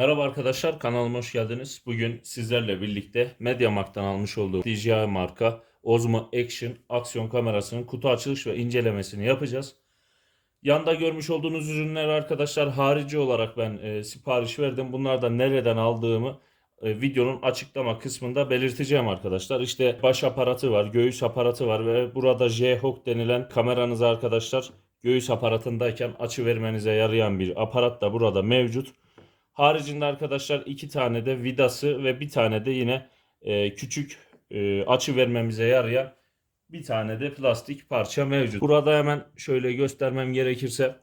Merhaba arkadaşlar kanalıma hoş geldiniz. Bugün sizlerle birlikte MediaMarkt'tan almış olduğum DJI marka Osmo Action aksiyon kamerasının kutu açılış ve incelemesini yapacağız. Yanda görmüş olduğunuz ürünler arkadaşlar harici olarak ben e, sipariş verdim. Bunlar da nereden aldığımı e, videonun açıklama kısmında belirteceğim arkadaşlar. İşte baş aparatı var, göğüs aparatı var ve burada J-Hawk denilen kameranız arkadaşlar göğüs aparatındayken açı vermenize yarayan bir aparat da burada mevcut. Haricinde arkadaşlar iki tane de vidası ve bir tane de yine e, küçük e, açı vermemize yarayan bir tane de plastik parça mevcut. Burada hemen şöyle göstermem gerekirse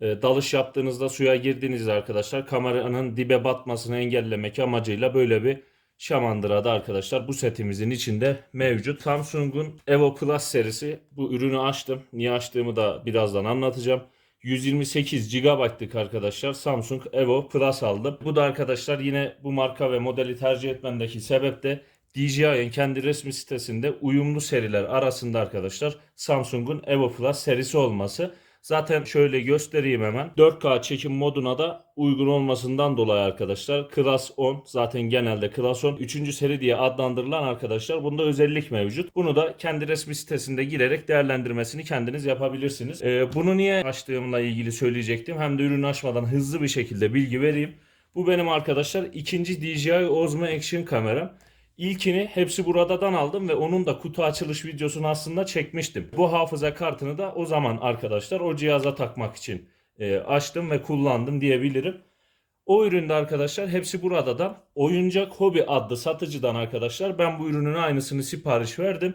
e, dalış yaptığınızda suya girdiğinizde arkadaşlar kameranın dibe batmasını engellemek amacıyla böyle bir şamandırada arkadaşlar bu setimizin içinde mevcut. Samsung'un Evo Plus serisi bu ürünü açtım. Niye açtığımı da birazdan anlatacağım. 128 GB'lık arkadaşlar Samsung Evo Plus aldım. Bu da arkadaşlar yine bu marka ve modeli tercih etmemdeki sebep de DJI'ın kendi resmi sitesinde uyumlu seriler arasında arkadaşlar Samsung'un Evo Plus serisi olması. Zaten şöyle göstereyim hemen. 4K çekim moduna da uygun olmasından dolayı arkadaşlar Class 10 zaten genelde Class 10 3. seri diye adlandırılan arkadaşlar bunda özellik mevcut. Bunu da kendi resmi sitesinde girerek değerlendirmesini kendiniz yapabilirsiniz. Ee, bunu niye açtığımla ilgili söyleyecektim. Hem de ürünü açmadan hızlı bir şekilde bilgi vereyim. Bu benim arkadaşlar ikinci DJI Osmo Action kameram. İlkini hepsi buradadan aldım ve onun da kutu açılış videosunu aslında çekmiştim. Bu hafıza kartını da o zaman arkadaşlar o cihaza takmak için e, açtım ve kullandım diyebilirim. O üründe arkadaşlar hepsi buradan Oyuncak Hobi adlı satıcıdan arkadaşlar ben bu ürünün aynısını sipariş verdim.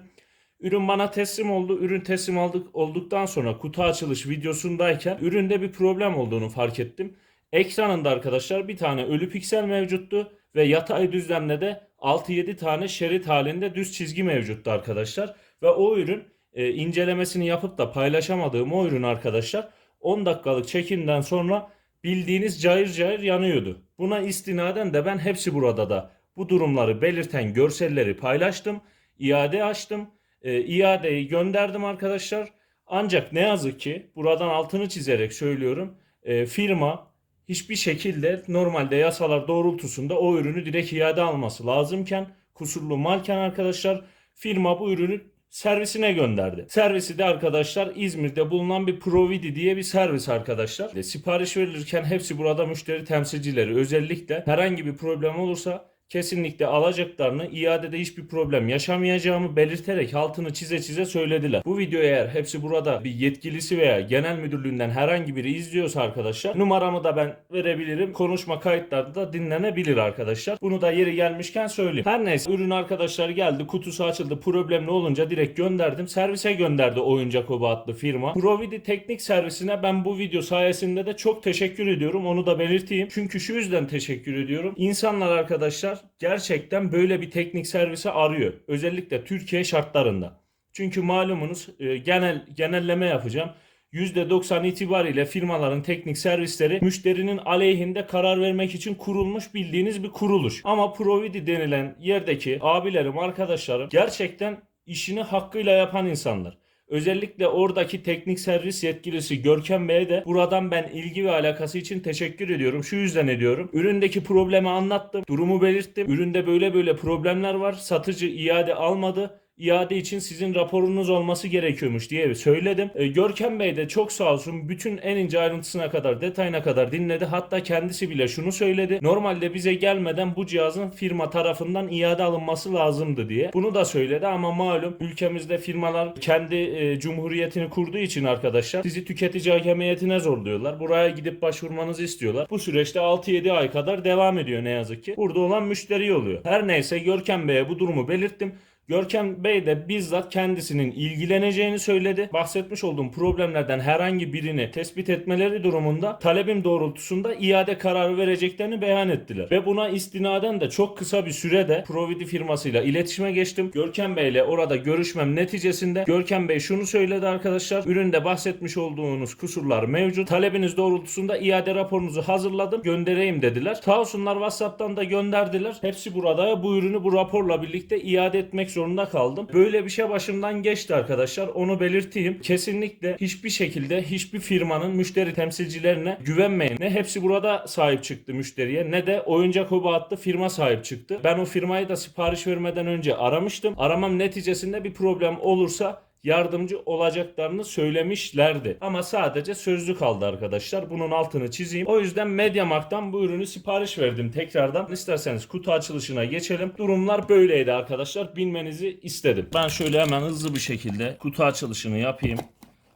Ürün bana teslim oldu. Ürün teslim aldık olduktan sonra kutu açılış videosundayken üründe bir problem olduğunu fark ettim. Ekranında arkadaşlar bir tane ölü piksel mevcuttu ve yatay düzlemde de 6-7 tane şerit halinde düz çizgi mevcuttu arkadaşlar. Ve o ürün e, incelemesini yapıp da paylaşamadığım o ürün arkadaşlar 10 dakikalık çekimden sonra bildiğiniz cayır cayır yanıyordu. Buna istinaden de ben hepsi burada da bu durumları belirten görselleri paylaştım. İade açtım. E, iadeyi gönderdim arkadaşlar. Ancak ne yazık ki buradan altını çizerek söylüyorum. E, firma hiçbir şekilde normalde yasalar doğrultusunda o ürünü direkt iade alması lazımken kusurlu malken arkadaşlar firma bu ürünü servisine gönderdi. Servisi de arkadaşlar İzmir'de bulunan bir Providi diye bir servis arkadaşlar. Sipariş verilirken hepsi burada müşteri temsilcileri özellikle herhangi bir problem olursa kesinlikle alacaklarını iadede hiçbir problem yaşamayacağımı belirterek altını çize çize söylediler. Bu videoyu eğer hepsi burada bir yetkilisi veya genel müdürlüğünden herhangi biri izliyorsa arkadaşlar numaramı da ben verebilirim. Konuşma kayıtları da dinlenebilir arkadaşlar. Bunu da yeri gelmişken söyleyeyim. Her neyse ürün arkadaşlar geldi kutusu açıldı problemli olunca direkt gönderdim. Servise gönderdi Oyuncak Oba adlı firma. Providi teknik servisine ben bu video sayesinde de çok teşekkür ediyorum. Onu da belirteyim. Çünkü şu yüzden teşekkür ediyorum. İnsanlar arkadaşlar gerçekten böyle bir teknik servisi arıyor. Özellikle Türkiye şartlarında. Çünkü malumunuz e, genel genelleme yapacağım. %90 itibariyle firmaların teknik servisleri müşterinin aleyhinde karar vermek için kurulmuş bildiğiniz bir kuruluş. Ama Providi denilen yerdeki abilerim, arkadaşlarım gerçekten işini hakkıyla yapan insanlar. Özellikle oradaki teknik servis yetkilisi Görkem Bey'e de buradan ben ilgi ve alakası için teşekkür ediyorum. Şu yüzden ediyorum. Üründeki problemi anlattım. Durumu belirttim. Üründe böyle böyle problemler var. Satıcı iade almadı iade için sizin raporunuz olması gerekiyormuş diye söyledim. E, Görkem Bey de çok sağ olsun bütün en ince ayrıntısına kadar detayına kadar dinledi. Hatta kendisi bile şunu söyledi. Normalde bize gelmeden bu cihazın firma tarafından iade alınması lazımdı diye. Bunu da söyledi ama malum ülkemizde firmalar kendi e, cumhuriyetini kurduğu için arkadaşlar sizi tüketici hakemiyetine zorluyorlar. Buraya gidip başvurmanızı istiyorlar. Bu süreçte 6-7 ay kadar devam ediyor ne yazık ki. Burada olan müşteri oluyor. Her neyse Görkem Bey'e bu durumu belirttim. Görkem Bey de bizzat kendisinin ilgileneceğini söyledi. Bahsetmiş olduğum problemlerden herhangi birini tespit etmeleri durumunda talebim doğrultusunda iade kararı vereceklerini beyan ettiler. Ve buna istinaden de çok kısa bir sürede Providi firmasıyla iletişime geçtim. Görkem Bey ile orada görüşmem neticesinde Görkem Bey şunu söyledi arkadaşlar. Üründe bahsetmiş olduğunuz kusurlar mevcut. Talebiniz doğrultusunda iade raporunuzu hazırladım. Göndereyim dediler. Sağ olsunlar WhatsApp'tan da gönderdiler. Hepsi burada bu ürünü bu raporla birlikte iade etmek zorunda kaldım. Böyle bir şey başımdan geçti arkadaşlar. Onu belirteyim. Kesinlikle hiçbir şekilde hiçbir firmanın müşteri temsilcilerine güvenmeyin. Ne hepsi burada sahip çıktı müşteriye ne de oyuncak hobi adlı firma sahip çıktı. Ben o firmayı da sipariş vermeden önce aramıştım. Aramam neticesinde bir problem olursa yardımcı olacaklarını söylemişlerdi. Ama sadece sözlü kaldı arkadaşlar. Bunun altını çizeyim. O yüzden Mediamarkt'tan bu ürünü sipariş verdim tekrardan. İsterseniz kutu açılışına geçelim. Durumlar böyleydi arkadaşlar. Bilmenizi istedim. Ben şöyle hemen hızlı bir şekilde kutu açılışını yapayım.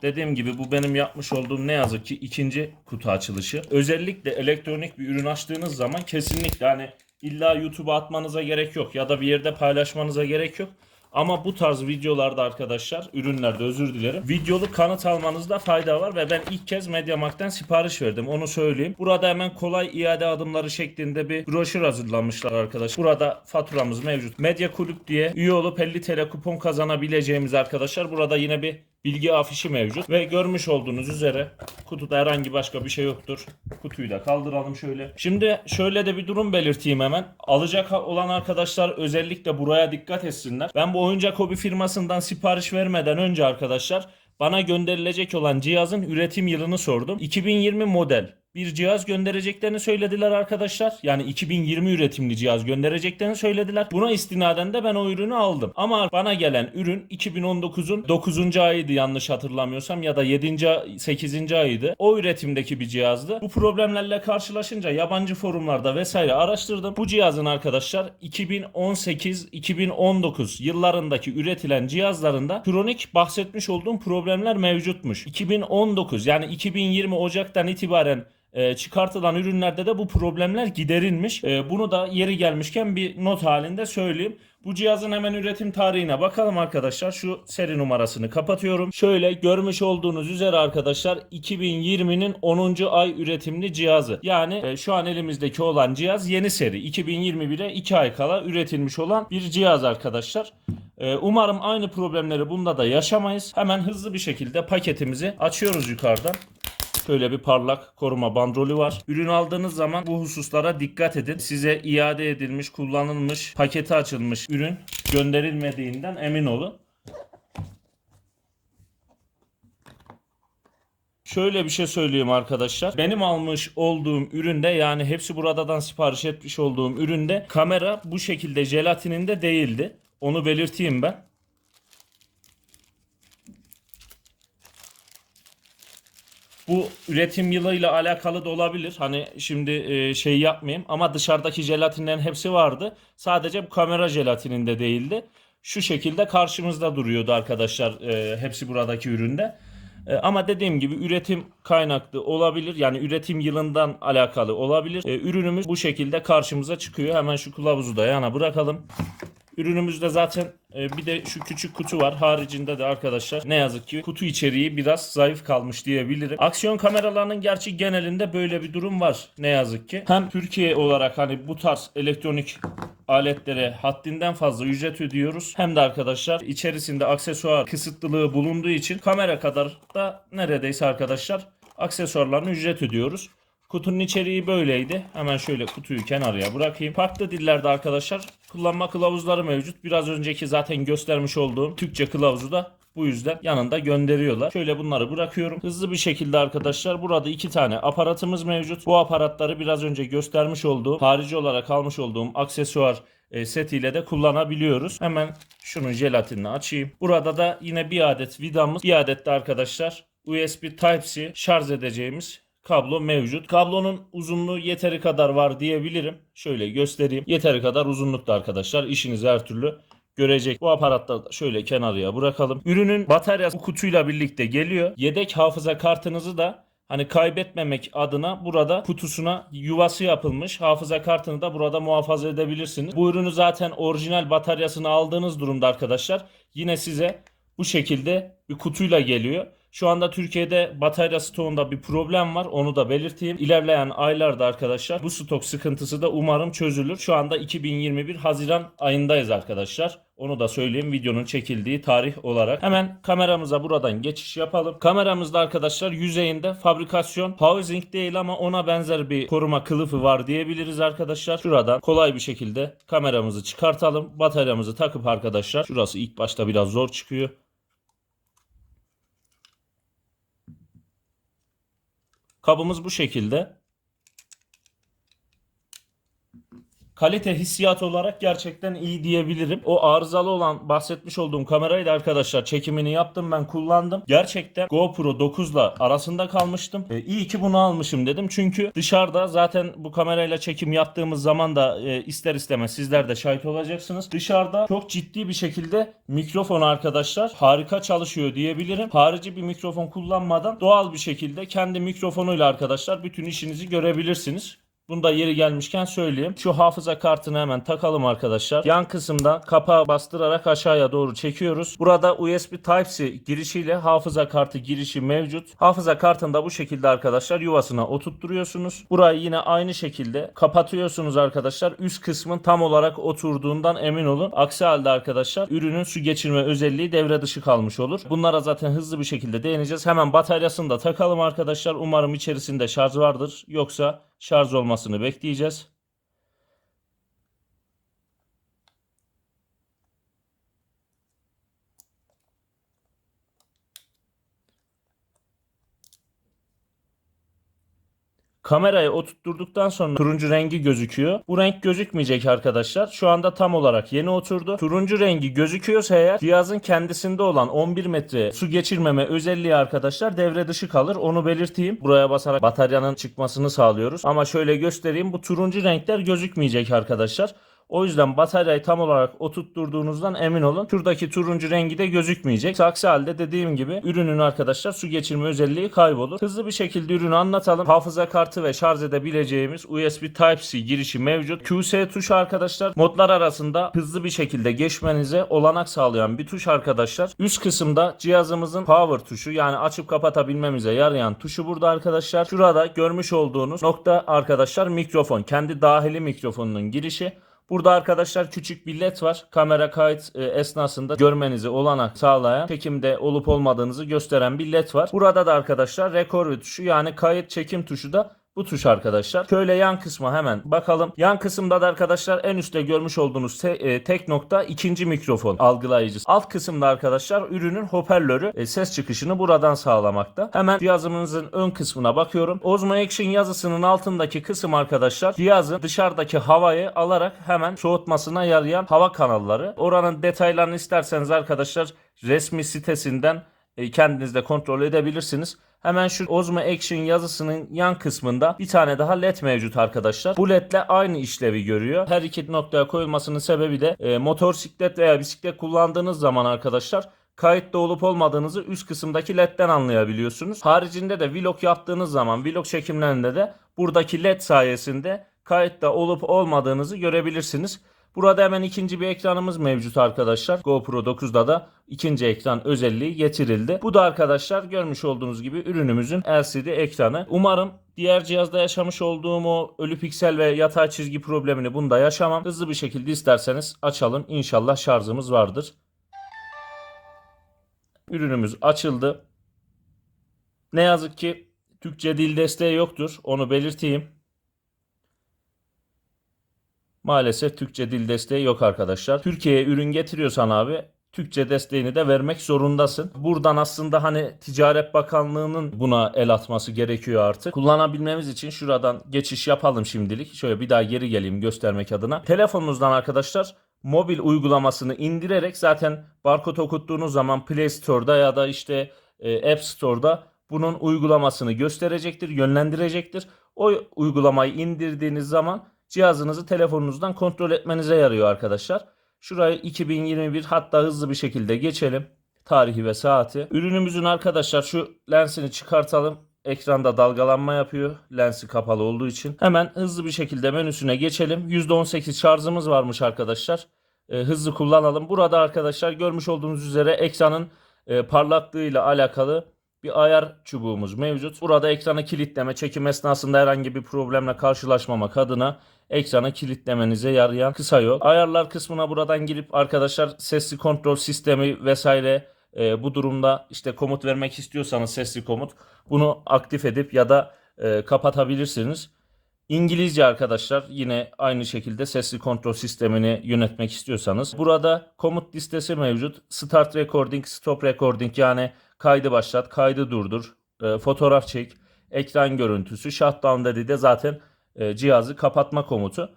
Dediğim gibi bu benim yapmış olduğum ne yazık ki ikinci kutu açılışı. Özellikle elektronik bir ürün açtığınız zaman kesinlikle hani illa YouTube'a atmanıza gerek yok ya da bir yerde paylaşmanıza gerek yok. Ama bu tarz videolarda arkadaşlar, ürünlerde özür dilerim. Videolu kanıt almanızda fayda var ve ben ilk kez Mediamarkt'tan sipariş verdim. Onu söyleyeyim. Burada hemen kolay iade adımları şeklinde bir broşür hazırlamışlar arkadaşlar. Burada faturamız mevcut. Medya Kulüp diye üye olup 50 TL kupon kazanabileceğimiz arkadaşlar. Burada yine bir bilgi afişi mevcut ve görmüş olduğunuz üzere kutuda herhangi başka bir şey yoktur. Kutuyu da kaldıralım şöyle. Şimdi şöyle de bir durum belirteyim hemen. Alacak olan arkadaşlar özellikle buraya dikkat etsinler. Ben bu oyuncak hobi firmasından sipariş vermeden önce arkadaşlar bana gönderilecek olan cihazın üretim yılını sordum. 2020 model bir cihaz göndereceklerini söylediler arkadaşlar. Yani 2020 üretimli cihaz göndereceklerini söylediler. Buna istinaden de ben o ürünü aldım. Ama bana gelen ürün 2019'un 9. ayıydı yanlış hatırlamıyorsam ya da 7. 8. ayıydı. O üretimdeki bir cihazdı. Bu problemlerle karşılaşınca yabancı forumlarda vesaire araştırdım. Bu cihazın arkadaşlar 2018-2019 yıllarındaki üretilen cihazlarında kronik bahsetmiş olduğum problemler mevcutmuş. 2019 yani 2020 Ocak'tan itibaren e, çıkartılan ürünlerde de bu problemler giderilmiş. E, bunu da yeri gelmişken bir not halinde söyleyeyim. Bu cihazın hemen üretim tarihine bakalım arkadaşlar. Şu seri numarasını kapatıyorum. Şöyle görmüş olduğunuz üzere arkadaşlar 2020'nin 10. ay üretimli cihazı. Yani e, şu an elimizdeki olan cihaz yeni seri. 2021'e 2 ay kala üretilmiş olan bir cihaz arkadaşlar. E, Umarım aynı problemleri bunda da yaşamayız. Hemen hızlı bir şekilde paketimizi açıyoruz yukarıdan. Şöyle bir parlak koruma bandrolü var. Ürün aldığınız zaman bu hususlara dikkat edin. Size iade edilmiş, kullanılmış, paketi açılmış ürün gönderilmediğinden emin olun. Şöyle bir şey söyleyeyim arkadaşlar. Benim almış olduğum üründe yani hepsi buradadan sipariş etmiş olduğum üründe kamera bu şekilde jelatininde değildi. Onu belirteyim ben. Bu üretim yılıyla alakalı da olabilir. Hani şimdi e, şey yapmayayım ama dışarıdaki jelatinlerin hepsi vardı. Sadece bu kamera jelatininde değildi. Şu şekilde karşımızda duruyordu arkadaşlar e, hepsi buradaki üründe. E, ama dediğim gibi üretim kaynaklı olabilir. Yani üretim yılından alakalı olabilir. E, ürünümüz bu şekilde karşımıza çıkıyor. Hemen şu kılavuzu da yana bırakalım. Ürünümüzde zaten e, bir de şu küçük kutu var. Haricinde de arkadaşlar ne yazık ki kutu içeriği biraz zayıf kalmış diyebilirim. Aksiyon kameralarının gerçi genelinde böyle bir durum var ne yazık ki. Hem Türkiye olarak hani bu tarz elektronik aletlere haddinden fazla ücret ödüyoruz. Hem de arkadaşlar içerisinde aksesuar kısıtlılığı bulunduğu için kamera kadar da neredeyse arkadaşlar aksesuarlarına ücret ödüyoruz. Kutunun içeriği böyleydi. Hemen şöyle kutuyu kenarıya bırakayım. Farklı dillerde arkadaşlar kullanma kılavuzları mevcut. Biraz önceki zaten göstermiş olduğum Türkçe kılavuzu da bu yüzden yanında gönderiyorlar. Şöyle bunları bırakıyorum. Hızlı bir şekilde arkadaşlar burada iki tane aparatımız mevcut. Bu aparatları biraz önce göstermiş olduğum harici olarak almış olduğum aksesuar e, setiyle de kullanabiliyoruz. Hemen şunun jelatinini açayım. Burada da yine bir adet vidamız, bir adet de arkadaşlar USB Type-C şarj edeceğimiz kablo mevcut. Kablonun uzunluğu yeteri kadar var diyebilirim. Şöyle göstereyim. Yeteri kadar uzunlukta arkadaşlar. İşinizi her türlü görecek. Bu aparatları şöyle kenarıya bırakalım. Ürünün bataryası bu kutuyla birlikte geliyor. Yedek hafıza kartınızı da hani kaybetmemek adına burada kutusuna yuvası yapılmış. Hafıza kartını da burada muhafaza edebilirsiniz. Bu ürünü zaten orijinal bataryasını aldığınız durumda arkadaşlar yine size bu şekilde bir kutuyla geliyor. Şu anda Türkiye'de batarya stoğunda bir problem var. Onu da belirteyim. İlerleyen aylarda arkadaşlar bu stok sıkıntısı da umarım çözülür. Şu anda 2021 Haziran ayındayız arkadaşlar. Onu da söyleyeyim videonun çekildiği tarih olarak. Hemen kameramıza buradan geçiş yapalım. Kameramızda arkadaşlar yüzeyinde fabrikasyon housing değil ama ona benzer bir koruma kılıfı var diyebiliriz arkadaşlar. Şuradan kolay bir şekilde kameramızı çıkartalım. Bataryamızı takıp arkadaşlar. Şurası ilk başta biraz zor çıkıyor. Kabımız bu şekilde. Kalite hissiyat olarak gerçekten iyi diyebilirim. O arızalı olan bahsetmiş olduğum kamerayı da arkadaşlar çekimini yaptım ben kullandım. Gerçekten GoPro 9 ile arasında kalmıştım. E, iyi ki bunu almışım dedim. Çünkü dışarıda zaten bu kamerayla çekim yaptığımız zaman da e, ister istemez sizler de şahit olacaksınız. Dışarıda çok ciddi bir şekilde mikrofon arkadaşlar harika çalışıyor diyebilirim. Harici bir mikrofon kullanmadan doğal bir şekilde kendi mikrofonuyla arkadaşlar bütün işinizi görebilirsiniz. Bunu da yeri gelmişken söyleyeyim. Şu hafıza kartını hemen takalım arkadaşlar. Yan kısımda kapağı bastırarak aşağıya doğru çekiyoruz. Burada USB Type-C girişiyle hafıza kartı girişi mevcut. Hafıza kartını da bu şekilde arkadaşlar yuvasına oturtturuyorsunuz. Burayı yine aynı şekilde kapatıyorsunuz arkadaşlar. Üst kısmın tam olarak oturduğundan emin olun. Aksi halde arkadaşlar ürünün su geçirme özelliği devre dışı kalmış olur. Bunlara zaten hızlı bir şekilde değineceğiz. Hemen bataryasını da takalım arkadaşlar. Umarım içerisinde şarj vardır. Yoksa şarj olmasını bekleyeceğiz. Kamerayı oturtturduktan sonra turuncu rengi gözüküyor. Bu renk gözükmeyecek arkadaşlar. Şu anda tam olarak yeni oturdu. Turuncu rengi gözüküyorsa eğer cihazın kendisinde olan 11 metre su geçirmeme özelliği arkadaşlar devre dışı kalır. Onu belirteyim. Buraya basarak bataryanın çıkmasını sağlıyoruz. Ama şöyle göstereyim. Bu turuncu renkler gözükmeyecek arkadaşlar. O yüzden bataryayı tam olarak oturtturduğunuzdan emin olun. Şuradaki turuncu rengi de gözükmeyecek. Aksi halde dediğim gibi ürünün arkadaşlar su geçirme özelliği kaybolur. Hızlı bir şekilde ürünü anlatalım. Hafıza kartı ve şarj edebileceğimiz USB Type-C girişi mevcut. QS tuşu arkadaşlar modlar arasında hızlı bir şekilde geçmenize olanak sağlayan bir tuş arkadaşlar. Üst kısımda cihazımızın power tuşu yani açıp kapatabilmemize yarayan tuşu burada arkadaşlar. Şurada görmüş olduğunuz nokta arkadaşlar mikrofon. Kendi dahili mikrofonunun girişi. Burada arkadaşlar küçük bir led var. Kamera kayıt e, esnasında görmenizi olanak sağlayan, çekimde olup olmadığınızı gösteren bir led var. Burada da arkadaşlar record tuşu yani kayıt çekim tuşu da bu tuş arkadaşlar. Şöyle yan kısma hemen bakalım. Yan kısımda da arkadaşlar en üstte görmüş olduğunuz te- e, tek nokta ikinci mikrofon algılayıcısı. Alt kısımda arkadaşlar ürünün hoparlörü e, ses çıkışını buradan sağlamakta. Hemen cihazımızın ön kısmına bakıyorum. Osmo Action yazısının altındaki kısım arkadaşlar cihazın dışarıdaki havayı alarak hemen soğutmasına yarayan hava kanalları. Oranın detaylarını isterseniz arkadaşlar resmi sitesinden e, kendiniz de kontrol edebilirsiniz. Hemen şu Osmo Action yazısının yan kısmında bir tane daha led mevcut arkadaşlar. Bu ledle aynı işlevi görüyor. Her iki noktaya koyulmasının sebebi de e, motosiklet veya bisiklet kullandığınız zaman arkadaşlar kayıtta olup olmadığınızı üst kısımdaki ledden anlayabiliyorsunuz. Haricinde de vlog yaptığınız zaman vlog çekimlerinde de buradaki led sayesinde kayıtta olup olmadığınızı görebilirsiniz. Burada hemen ikinci bir ekranımız mevcut arkadaşlar. GoPro 9'da da ikinci ekran özelliği getirildi. Bu da arkadaşlar görmüş olduğunuz gibi ürünümüzün LCD ekranı. Umarım diğer cihazda yaşamış olduğum o ölü piksel ve yatay çizgi problemini bunda yaşamam. Hızlı bir şekilde isterseniz açalım. İnşallah şarjımız vardır. Ürünümüz açıldı. Ne yazık ki Türkçe dil desteği yoktur. Onu belirteyim. Maalesef Türkçe dil desteği yok arkadaşlar. Türkiye'ye ürün getiriyorsan abi Türkçe desteğini de vermek zorundasın. Buradan aslında hani Ticaret Bakanlığı'nın buna el atması gerekiyor artık. Kullanabilmemiz için şuradan geçiş yapalım şimdilik. Şöyle bir daha geri geleyim göstermek adına. Telefonunuzdan arkadaşlar mobil uygulamasını indirerek zaten barkod okuttuğunuz zaman Play Store'da ya da işte e, App Store'da bunun uygulamasını gösterecektir, yönlendirecektir. O uygulamayı indirdiğiniz zaman cihazınızı telefonunuzdan kontrol etmenize yarıyor arkadaşlar. Şurayı 2021 hatta hızlı bir şekilde geçelim. Tarihi ve saati. Ürünümüzün arkadaşlar şu lensini çıkartalım. Ekranda dalgalanma yapıyor. Lensi kapalı olduğu için. Hemen hızlı bir şekilde menüsüne geçelim. %18 şarjımız varmış arkadaşlar. Ee, hızlı kullanalım. Burada arkadaşlar görmüş olduğunuz üzere ekranın e, parlaklığıyla alakalı bir ayar çubuğumuz mevcut. Burada ekranı kilitleme, çekim esnasında herhangi bir problemle karşılaşmamak adına ekranı kilitlemenize yarayan kısa yol. Ayarlar kısmına buradan girip arkadaşlar sesli kontrol sistemi vesaire e, bu durumda işte komut vermek istiyorsanız sesli komut bunu aktif edip ya da e, kapatabilirsiniz. İngilizce arkadaşlar yine aynı şekilde sesli kontrol sistemini yönetmek istiyorsanız. Burada komut listesi mevcut. Start recording, stop recording yani kaydı başlat, kaydı durdur, e, fotoğraf çek, ekran görüntüsü, shutdown dediği de zaten e, cihazı kapatma komutu.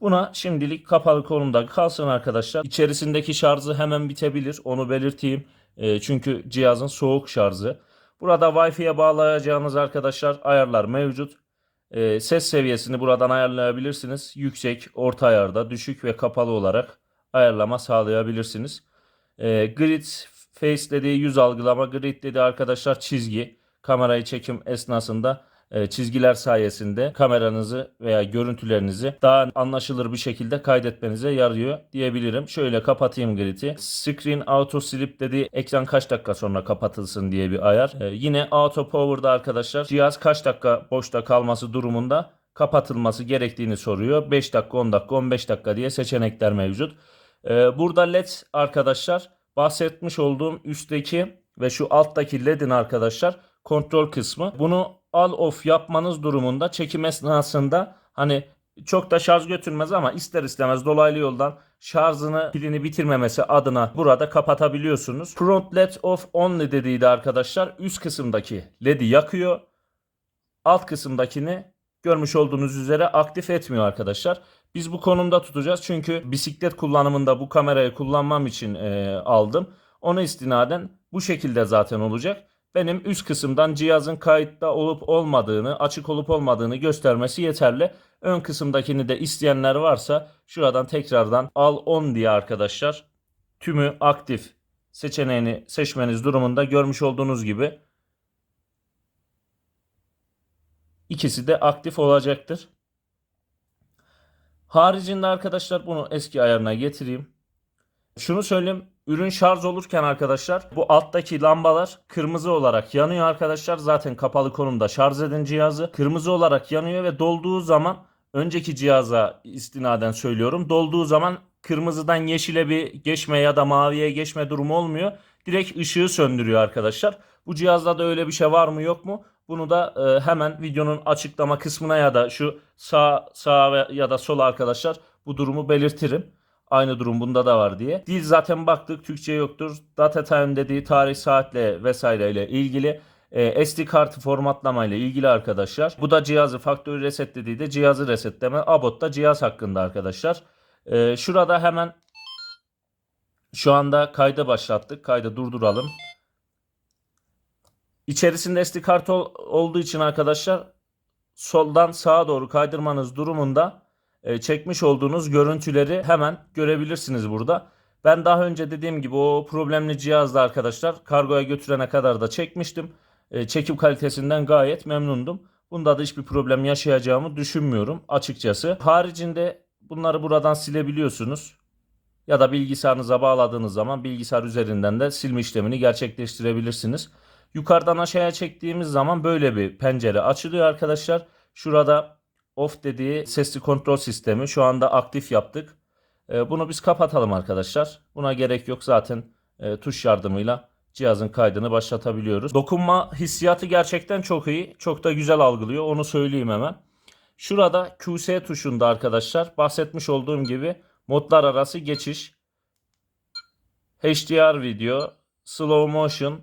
Buna şimdilik kapalı konumda kalsın arkadaşlar. İçerisindeki şarjı hemen bitebilir. Onu belirteyim. E, çünkü cihazın soğuk şarjı. Burada Wi-Fi'ye bağlayacağınız arkadaşlar ayarlar mevcut. E, ses seviyesini buradan ayarlayabilirsiniz. Yüksek, orta ayarda, düşük ve kapalı olarak ayarlama sağlayabilirsiniz. E, grid face dediği yüz algılama, grid dediği arkadaşlar çizgi. Kamerayı çekim esnasında e, çizgiler sayesinde kameranızı veya görüntülerinizi daha anlaşılır bir şekilde kaydetmenize yarıyor diyebilirim. Şöyle kapatayım grid'i. Screen auto sleep dediği ekran kaç dakika sonra kapatılsın diye bir ayar. E, yine auto power'da arkadaşlar cihaz kaç dakika boşta kalması durumunda kapatılması gerektiğini soruyor. 5 dakika, 10 dakika, 15 dakika diye seçenekler mevcut. E, burada led arkadaşlar bahsetmiş olduğum üstteki ve şu alttaki ledin arkadaşlar kontrol kısmı. Bunu al off yapmanız durumunda çekim esnasında hani çok da şarj götürmez ama ister istemez dolaylı yoldan şarjını pilini bitirmemesi adına burada kapatabiliyorsunuz. Front led off only dediği de arkadaşlar üst kısımdaki ledi yakıyor. Alt kısımdakini görmüş olduğunuz üzere aktif etmiyor arkadaşlar. Biz bu konumda tutacağız çünkü bisiklet kullanımında bu kamerayı kullanmam için e, aldım. Ona istinaden bu şekilde zaten olacak. Benim üst kısımdan cihazın kayıtta olup olmadığını, açık olup olmadığını göstermesi yeterli. Ön kısımdakini de isteyenler varsa şuradan tekrardan al on diye arkadaşlar tümü aktif seçeneğini seçmeniz durumunda görmüş olduğunuz gibi ikisi de aktif olacaktır. Haricinde arkadaşlar bunu eski ayarına getireyim. Şunu söyleyeyim. Ürün şarj olurken arkadaşlar bu alttaki lambalar kırmızı olarak yanıyor arkadaşlar. Zaten kapalı konumda şarj edin cihazı. Kırmızı olarak yanıyor ve dolduğu zaman önceki cihaza istinaden söylüyorum. Dolduğu zaman kırmızıdan yeşile bir geçme ya da maviye geçme durumu olmuyor. Direkt ışığı söndürüyor arkadaşlar. Bu cihazda da öyle bir şey var mı yok mu? Bunu da e, hemen videonun açıklama kısmına ya da şu sağ sağ ya da sol arkadaşlar bu durumu belirtirim. Aynı durum bunda da var diye. Dil zaten baktık Türkçe yoktur. Data time dediği tarih saatle vesaireyle ilgili. E, SD kartı formatlama ile ilgili arkadaşlar. Bu da cihazı factory reset dediği de cihazı resetleme. Abot da cihaz hakkında arkadaşlar. E, şurada hemen şu anda kaydı başlattık. Kaydı durduralım. İçerisinde SD kart ol- olduğu için arkadaşlar soldan sağa doğru kaydırmanız durumunda e, çekmiş olduğunuz görüntüleri hemen görebilirsiniz burada. Ben daha önce dediğim gibi o problemli cihazda arkadaşlar kargoya götürene kadar da çekmiştim. E, çekim kalitesinden gayet memnundum. Bunda da hiçbir problem yaşayacağımı düşünmüyorum açıkçası. Haricinde bunları buradan silebiliyorsunuz. Ya da bilgisayarınıza bağladığınız zaman bilgisayar üzerinden de silme işlemini gerçekleştirebilirsiniz. Yukarıdan aşağıya çektiğimiz zaman böyle bir pencere açılıyor arkadaşlar. Şurada off dediği sesli kontrol sistemi şu anda aktif yaptık. E, bunu biz kapatalım arkadaşlar. Buna gerek yok zaten e, tuş yardımıyla cihazın kaydını başlatabiliyoruz. Dokunma hissiyatı gerçekten çok iyi. Çok da güzel algılıyor onu söyleyeyim hemen. Şurada QS tuşunda arkadaşlar bahsetmiş olduğum gibi modlar arası geçiş, HDR video, slow motion,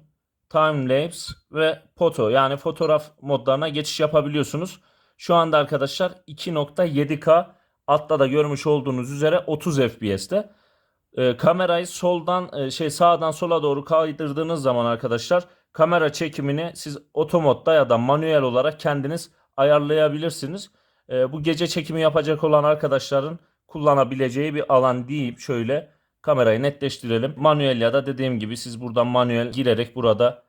time lapse ve foto yani fotoğraf modlarına geçiş yapabiliyorsunuz. Şu anda arkadaşlar 2.7K altta da görmüş olduğunuz üzere 30 FPS'te. Ee, kamerayı soldan e, şey sağdan sola doğru kaydırdığınız zaman arkadaşlar kamera çekimini siz otomodda ya da manuel olarak kendiniz ayarlayabilirsiniz. Ee, bu gece çekimi yapacak olan arkadaşların kullanabileceği bir alan deyip şöyle kamerayı netleştirelim. Manuel ya da dediğim gibi siz buradan manuel girerek burada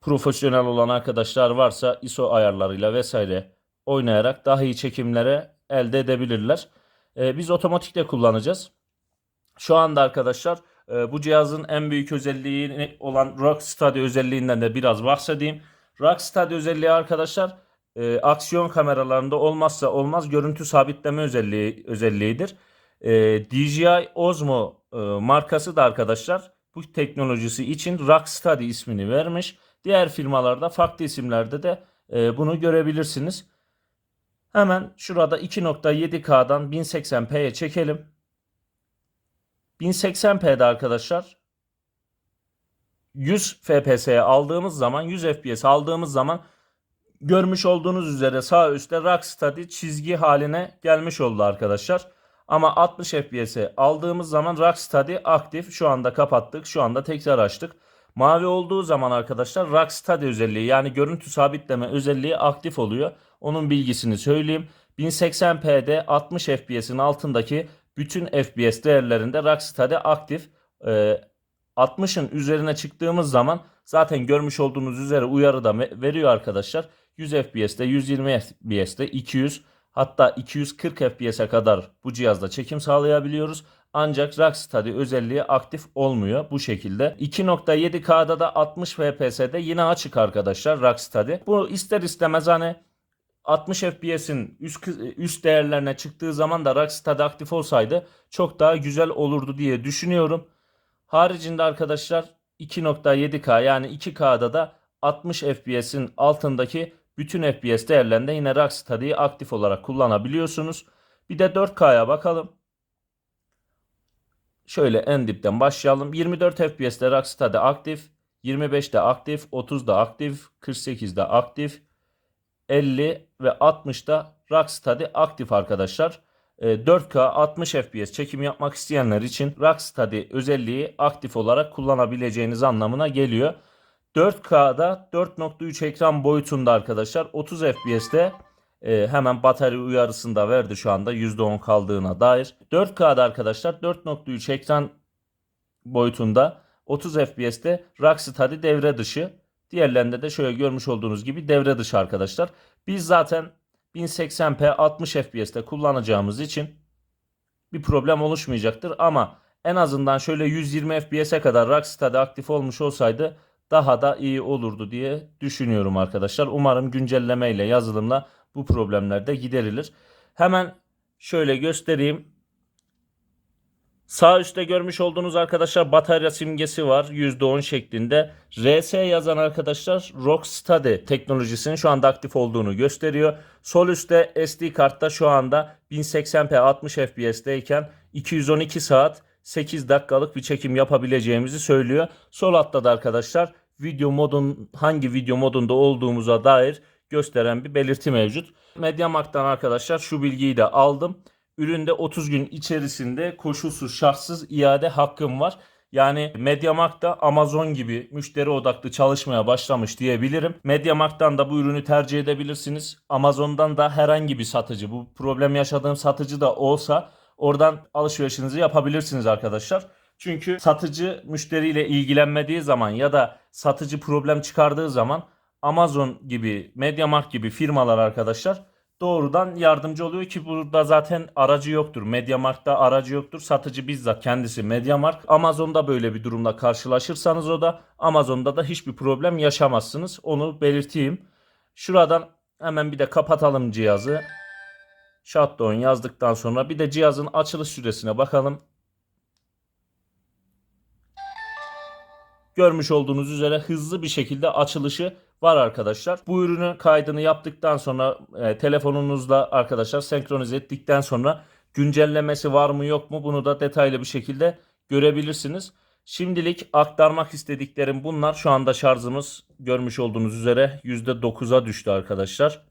profesyonel olan arkadaşlar varsa ISO ayarlarıyla vesaire oynayarak daha iyi çekimlere elde edebilirler. Ee, biz otomatikle kullanacağız. Şu anda arkadaşlar e, bu cihazın en büyük özelliği olan Rocksteady özelliğinden de biraz bahsedeyim. Rocksteady özelliği arkadaşlar e, aksiyon kameralarında olmazsa olmaz görüntü sabitleme özelliği özelliğidir. E, DJI Osmo e, markası da arkadaşlar bu teknolojisi için Rocksteady ismini vermiş. Diğer firmalarda farklı isimlerde de e, bunu görebilirsiniz. Hemen şurada 2.7K'dan 1080p'ye çekelim. 1080p'de arkadaşlar 100 FPS'ye aldığımız zaman 100 FPS aldığımız zaman görmüş olduğunuz üzere sağ üstte Rocksteady çizgi haline gelmiş oldu arkadaşlar. Ama 60 FPS'e aldığımız zaman Rocksteady aktif. Şu anda kapattık. Şu anda tekrar açtık. Mavi olduğu zaman arkadaşlar Rocksteady özelliği yani görüntü sabitleme özelliği aktif oluyor. Onun bilgisini söyleyeyim. 1080p'de 60 FPS'in altındaki bütün FPS değerlerinde Rocksteady aktif. Ee, 60'ın üzerine çıktığımız zaman zaten görmüş olduğunuz üzere uyarı da veriyor arkadaşlar. 100 FPS'te, 120 FPS'te, 200 hatta 240 FPS'e kadar bu cihazda çekim sağlayabiliyoruz. Ancak Rocksteady özelliği aktif olmuyor bu şekilde. 2.7K'da da 60 FPS'de yine açık arkadaşlar Rocksteady. Bu ister istemez hani 60 FPS'in üst, üst değerlerine çıktığı zaman da Rocksteady aktif olsaydı çok daha güzel olurdu diye düşünüyorum. Haricinde arkadaşlar 2.7K yani 2K'da da 60 FPS'in altındaki bütün FPS değerlerinde yine Rocksteady'yi aktif olarak kullanabiliyorsunuz. Bir de 4K'ya bakalım. Şöyle en dipten başlayalım. 24 FPS'te Rocksteady aktif, 25'te aktif, 30'da aktif, 48'de aktif, 50 ve 60'da Rocksteady aktif arkadaşlar. 4K 60 FPS çekim yapmak isteyenler için Rocksteady özelliği aktif olarak kullanabileceğiniz anlamına geliyor. 4K'da 4.3 ekran boyutunda arkadaşlar 30 FPS'te e, hemen batarya uyarısında verdi şu anda %10 kaldığına dair. 4K'da arkadaşlar 4.3 ekran boyutunda 30 FPS'te Rocksteady devre dışı. Diğerlerinde de şöyle görmüş olduğunuz gibi devre dışı arkadaşlar. Biz zaten 1080p 60 FPS'te kullanacağımız için bir problem oluşmayacaktır ama en azından şöyle 120 FPS'e kadar Rocksteady aktif olmuş olsaydı daha da iyi olurdu diye düşünüyorum arkadaşlar. Umarım güncellemeyle yazılımla bu problemler de giderilir. Hemen şöyle göstereyim. Sağ üstte görmüş olduğunuz arkadaşlar batarya simgesi var %10 şeklinde. RS yazan arkadaşlar Rocksteady teknolojisinin şu anda aktif olduğunu gösteriyor. Sol üstte SD kartta şu anda 1080p 60 FPS'teyken 212 saat 8 dakikalık bir çekim yapabileceğimizi söylüyor. Sol altta da arkadaşlar video modun hangi video modunda olduğumuza dair gösteren bir belirti mevcut. Mediamarkt'tan arkadaşlar şu bilgiyi de aldım. Üründe 30 gün içerisinde koşulsuz şartsız iade hakkım var. Yani Mediamarkt'ta Amazon gibi müşteri odaklı çalışmaya başlamış diyebilirim. Mediamarkt'tan da bu ürünü tercih edebilirsiniz. Amazon'dan da herhangi bir satıcı, bu problem yaşadığım satıcı da olsa oradan alışverişinizi yapabilirsiniz arkadaşlar. Çünkü satıcı müşteriyle ilgilenmediği zaman ya da satıcı problem çıkardığı zaman Amazon gibi, MediaMarkt gibi firmalar arkadaşlar doğrudan yardımcı oluyor ki burada zaten aracı yoktur. MediaMarkt'ta aracı yoktur. Satıcı bizzat kendisi MediaMarkt. Amazon'da böyle bir durumla karşılaşırsanız o da Amazon'da da hiçbir problem yaşamazsınız. Onu belirteyim. Şuradan hemen bir de kapatalım cihazı. Shutdown yazdıktan sonra bir de cihazın açılış süresine bakalım. Görmüş olduğunuz üzere hızlı bir şekilde açılışı var arkadaşlar. Bu ürünün kaydını yaptıktan sonra e, telefonunuzla arkadaşlar senkronize ettikten sonra güncellemesi var mı yok mu bunu da detaylı bir şekilde görebilirsiniz. Şimdilik aktarmak istediklerim bunlar. Şu anda şarjımız görmüş olduğunuz üzere %9'a düştü arkadaşlar.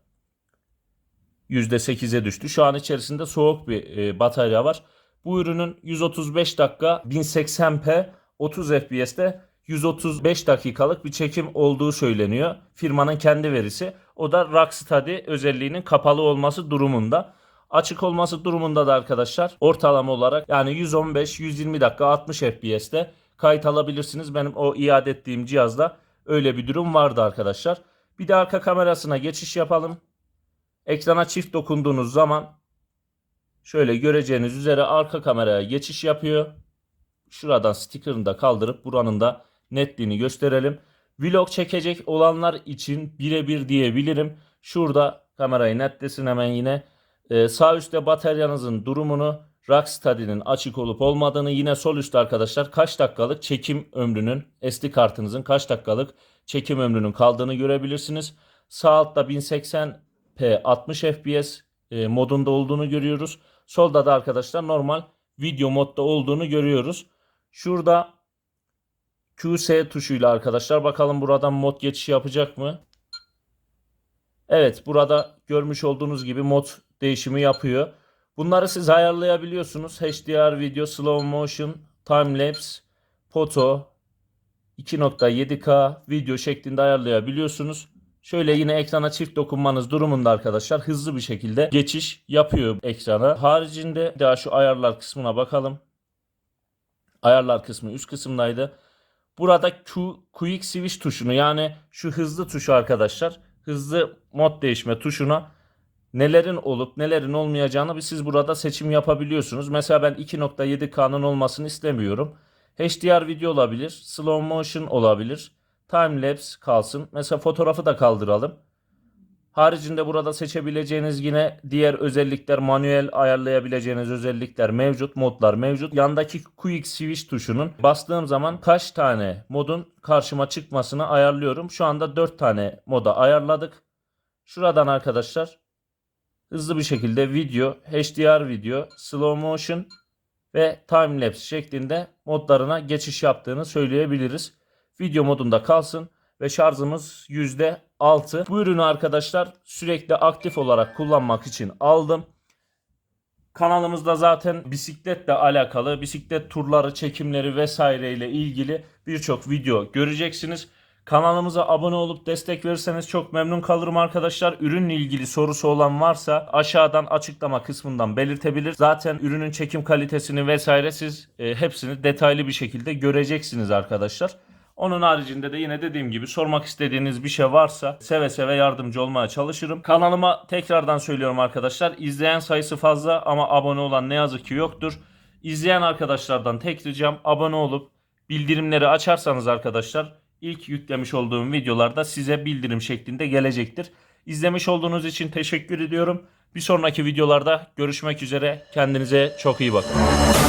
%8'e düştü. Şu an içerisinde soğuk bir e, batarya var. Bu ürünün 135 dakika 1080p 30 FPS'te 135 dakikalık bir çekim olduğu söyleniyor. Firmanın kendi verisi. O da Rocksteady özelliğinin kapalı olması durumunda. Açık olması durumunda da arkadaşlar ortalama olarak yani 115-120 dakika 60 FPS'te kayıt alabilirsiniz. Benim o iade ettiğim cihazda öyle bir durum vardı arkadaşlar. Bir de arka kamerasına geçiş yapalım. Ekrana çift dokunduğunuz zaman şöyle göreceğiniz üzere arka kameraya geçiş yapıyor. şuradan sticker'ını da kaldırıp buranın da netliğini gösterelim. Vlog çekecek olanlar için birebir diyebilirim. Şurada kamerayı netlesin hemen yine. Ee, sağ üstte bataryanızın durumunu, Rocksteady'nin açık olup olmadığını yine sol üstte arkadaşlar kaç dakikalık çekim ömrünün SD kartınızın kaç dakikalık çekim ömrünün kaldığını görebilirsiniz. Sağ altta 1080p 60 fps e, modunda olduğunu görüyoruz. Solda da arkadaşlar normal video modda olduğunu görüyoruz. Şurada QS tuşuyla arkadaşlar bakalım buradan mod geçişi yapacak mı? Evet burada görmüş olduğunuz gibi mod değişimi yapıyor. Bunları siz ayarlayabiliyorsunuz. HDR video, slow motion, time lapse, foto, 2.7K video şeklinde ayarlayabiliyorsunuz. Şöyle yine ekrana çift dokunmanız durumunda arkadaşlar hızlı bir şekilde geçiş yapıyor ekrana. Haricinde daha şu ayarlar kısmına bakalım. Ayarlar kısmı üst kısımdaydı. Burada Q, Quick Switch tuşunu yani şu hızlı tuşu arkadaşlar. Hızlı mod değişme tuşuna nelerin olup nelerin olmayacağını siz burada seçim yapabiliyorsunuz. Mesela ben 2.7K'nın olmasını istemiyorum. HDR video olabilir, slow motion olabilir, time lapse kalsın. Mesela fotoğrafı da kaldıralım. Haricinde burada seçebileceğiniz yine diğer özellikler, manuel ayarlayabileceğiniz özellikler mevcut, modlar mevcut. Yandaki Quick Switch tuşunun bastığım zaman kaç tane modun karşıma çıkmasını ayarlıyorum. Şu anda 4 tane moda ayarladık. Şuradan arkadaşlar hızlı bir şekilde video, HDR video, slow motion ve time lapse şeklinde modlarına geçiş yaptığını söyleyebiliriz. Video modunda kalsın ve şarjımız %6. Bu ürünü arkadaşlar sürekli aktif olarak kullanmak için aldım. Kanalımızda zaten bisikletle alakalı, bisiklet turları, çekimleri vesaire ile ilgili birçok video göreceksiniz. Kanalımıza abone olup destek verirseniz çok memnun kalırım arkadaşlar. Ürünle ilgili sorusu olan varsa aşağıdan açıklama kısmından belirtebilir. Zaten ürünün çekim kalitesini vesaire siz e, hepsini detaylı bir şekilde göreceksiniz arkadaşlar. Onun haricinde de yine dediğim gibi sormak istediğiniz bir şey varsa seve seve yardımcı olmaya çalışırım. Kanalıma tekrardan söylüyorum arkadaşlar. İzleyen sayısı fazla ama abone olan ne yazık ki yoktur. İzleyen arkadaşlardan tek ricam abone olup bildirimleri açarsanız arkadaşlar ilk yüklemiş olduğum videolarda size bildirim şeklinde gelecektir. İzlemiş olduğunuz için teşekkür ediyorum. Bir sonraki videolarda görüşmek üzere. Kendinize çok iyi bakın.